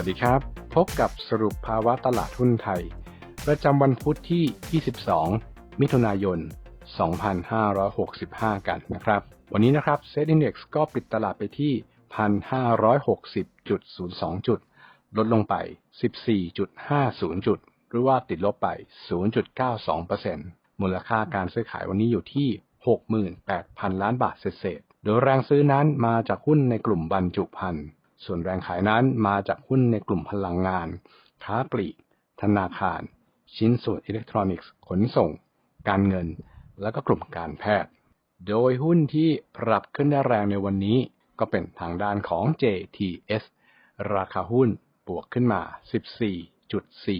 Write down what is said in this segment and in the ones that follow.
วัสดีครับ พบกับสรุปภาวะตลาดหุ้นไทย ประจำวันพุธที่ 22 มิถุนายน 2565 กันนะครับ วันนี้นะครับ Set Index ก็ปิดตลาดไปที่ 1,560.02 จุด ลดลงไป 14.50 จุด หรือว่าติดลบไป 0.92%มูลค่าการซื้อขายวันนี้อยู่ที่ 68,000 ล้านบาทเศษโดยแรงซื้อนั้นมาจากหุ้นในกลุ่มบรรจุภัณฑ์ ส่วนแรงขายนั้นมาจากหุ้นในกลุ่มพลังงาน ค้าปลีก ธนาคาร ชิ้นส่วนอิเล็กทรอนิกส์ ขนส่ง การเงิน และก็กลุ่มการแพทย์ โดยหุ้นที่ปรับขึ้นได้แรงในวันนี้ ก็เป็นทางด้านของ JTS ราคาหุ้นบวกขึ้นมา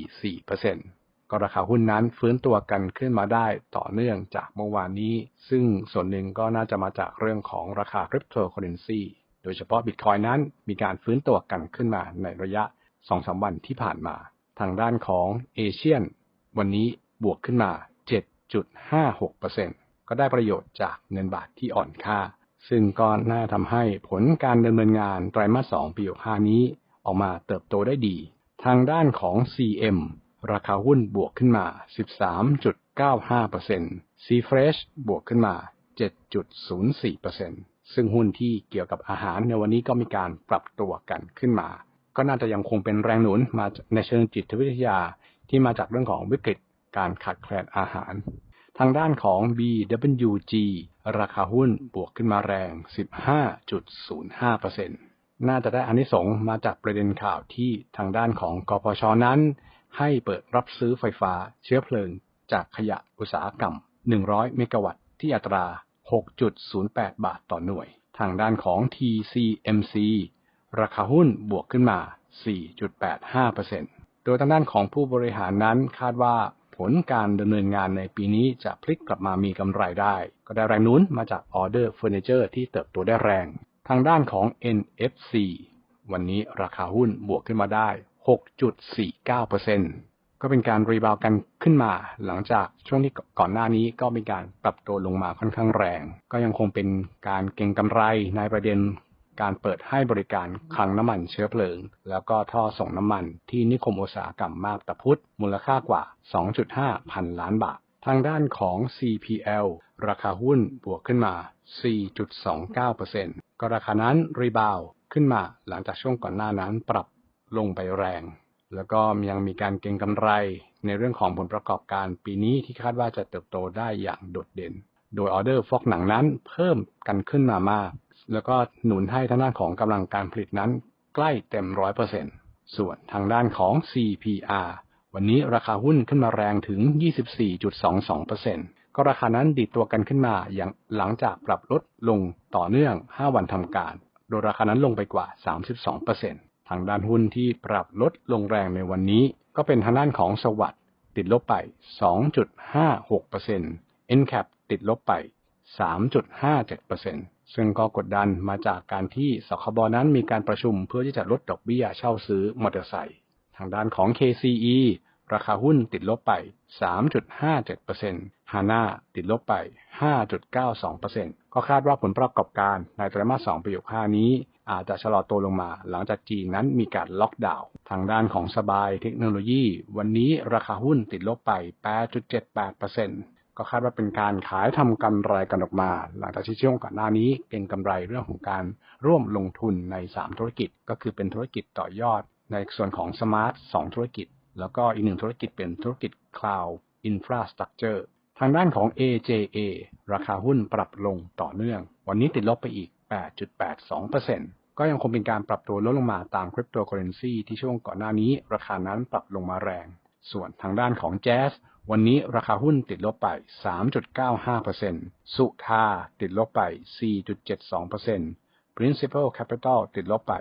14.44%ก็ราคาหุ้นนั้นฟื้นตัวกันขึ้นมาได้ต่อเนื่องจากเมื่อวานนี้ ซึ่งส่วนหนึ่งก็น่าจะมาจากเรื่องของราคาคริปโตเคอเรนซี โดยเฉพาะบิตคอยนั้นมีการฟื้นตัวกันขึ้นมาในระยะ 2-3 วันที่ผ่านมา ทางด้านของเอเชียน วันนี้บวกขึ้นมา 7.56%ก็ได้ประโยชน์จากเงินบาทที่อ่อนค่า ซึ่งก็น่าทำให้ผลการดำเนินงานไตรมาส 2 ปี65นี้ ออกมาเติบโตได้ดี ทางด้านของ CM ราคาหุ้นบวกขึ้นมา 13.95% C-Fresh บวกขึ้นมา 7.04% ซึ่งหุ้นที่เกี่ยวกับอาหารในวันนี้ก็มีการปรับตัวกันขึ้นมา ก็น่าจะยังคงเป็นแรงหนุนมาในเชิงจิตวิทยาที่มาจากเรื่องของวิกฤตการขาดแคลนอาหาร ทางด้านของ BWG ราคาหุ้นบวกขึ้นมาแรง 15.05%น่าจะได้อานิสงส์มาจากประเด็นข่าวที่ทางด้านของกพชนั้น ให้เปิดรับซื้อไฟฟ้าเชื้อเพลิงจากขยะอุตสาหกรรม 100 เมกะวัตต์ที่อัตรา 6.08 บาทต่อหน่วย ทางด้านของ TCMC ราคาหุ้นบวกขึ้นมา 4.85%โดยทางด้านของผู้บริหารนั้นคาดว่าผลการดำเนินงานในปีนี้จะพลิกกลับมามีกำไรได้ ก็ได้แรงนุนมาจากออเดอร์เฟอร์นิเจอร์ที่เติบโตได้แรง ทางด้านของ NFC วันนี้ราคาหุ้นบวกขึ้นมาได้ 6.49% ก็เป็นการรีบาวกันขึ้นมา หลังจากช่วงที่ก่อนหน้านี้ก็มีการปรับตัวลงมาค่อนข้างแรง ก็ยังคงเป็นการเก็งกำไรในประเด็นการเปิดให้บริการคลังน้ำมันเชื้อเพลิง แล้วก็ท่อส่งน้ำมันที่นิคมอุตสาหกรรมมาบตาพุธมูลค่ากว่า 2.5 พันล้านบาท ทางด้านของ CPL ราคาหุ้นบวกขึ้นมา 4.29%ก็ราคานั้นรีบาวขึ้นมาหลังจากช่วงก่อนหน้านั้นปรับลงไปแรง แล้วก็ยังมีการเก็งกำไรในเรื่องของผลประกอบการปีนี้ที่คาดว่าจะเติบโตได้อย่างโดดเด่น โดยออเดอร์ฟอกหนังนั้นเพิ่มกันขึ้นมามาก แล้วก็หนุนให้ทางด้านของกำลังการผลิตนั้นใกล้เต็มร้อยเปอร์เซ็นส่วนทางด้านของ CPR วันนี้ราคาหุ้นขึ้นมาแรงถึง 24.22%ก็ราคานั้นดีดตัวกันขึ้นมาอย่างหลังจากปรับลดลงต่อเนื่อง 5 วันทำการ โดยราคานั้นลงไปกว่า 32% ทางด้านหุ้นที่ปรับลดลงแรงในวันนี้ ก็เป็นทางด้านของสวัสด์ติดลบไป 2.56% NCAP ติดลบไป 3.57%ซึ่งก็กดดันมาจากการที่สคบนั้นมีการประชุมเพื่อที่จะลดดอกเบี้ยเช่าซื้อมอเตอร์ไซค์ทางด้านของ KCE ราคาหุ้นติดลบไป 3.57% HANA ติดลบไป 5.92%ก็คาดว่าผลประกอบการในไตรมาส 2ปี65นี้ อาจจะชะลอตัวลงมา หลังจากจีนนั้นมีการล็อกดาวน์ทางด้านของสบายเทคโนโลยี วันนี้ราคาหุ้นติดลบไป 8.78%ก็คาดว่าเป็นการขายทำกำไรกันออกมา หลังจากที่ช่วงก่อนหน้านี้เก็งกำไรเรื่องของการร่วมลงทุนใน 3 ธุรกิจ ก็คือเป็นธุรกิจต่อยอดในส่วนของสมาร์ท2ธุรกิจ แล้วก็อีกหนึ่งธุรกิจเป็นธุรกิจ Cloud Infrastructure ทางด้านของ AJA ราคาหุ้นปรับลงต่อเนื่อง วันนี้ติดลบไปอีก 8.82%ก็ยังคงเป็นการปรับตัวลดลงมาตามคริปโตเคอเรนซีที่ช่วงก่อนหน้านี้ ราคานั้นปรับลงมาแรง ส่วนทางด้านของ Jazz วันนี้ราคาหุ้นติดลบไป 3.95%สุทาติดลบไป 4.72% Principal Capital ติดลบไป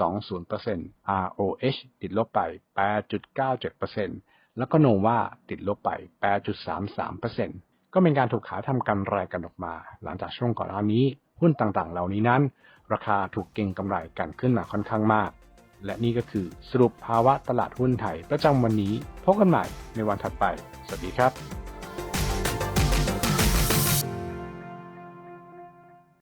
4.20% ROH ติดลบไป 8.97%แล้วก็โนวาติดลบไป 8.33%ก็เป็นการถูกขายทำกำไรกันออกมา หลังจากช่วงก่อนหน้านี้ หุ้นต่างๆ เหล่านี้นั้น ราคาถูกเก็งกำไรกันขึ้นมาค่อนข้างมาก และนี่ก็คือสรุปภาวะตลาดหุ้นไทยประจำวันนี้ พบกันใหม่ในวันถัดไป สวัสดีครับ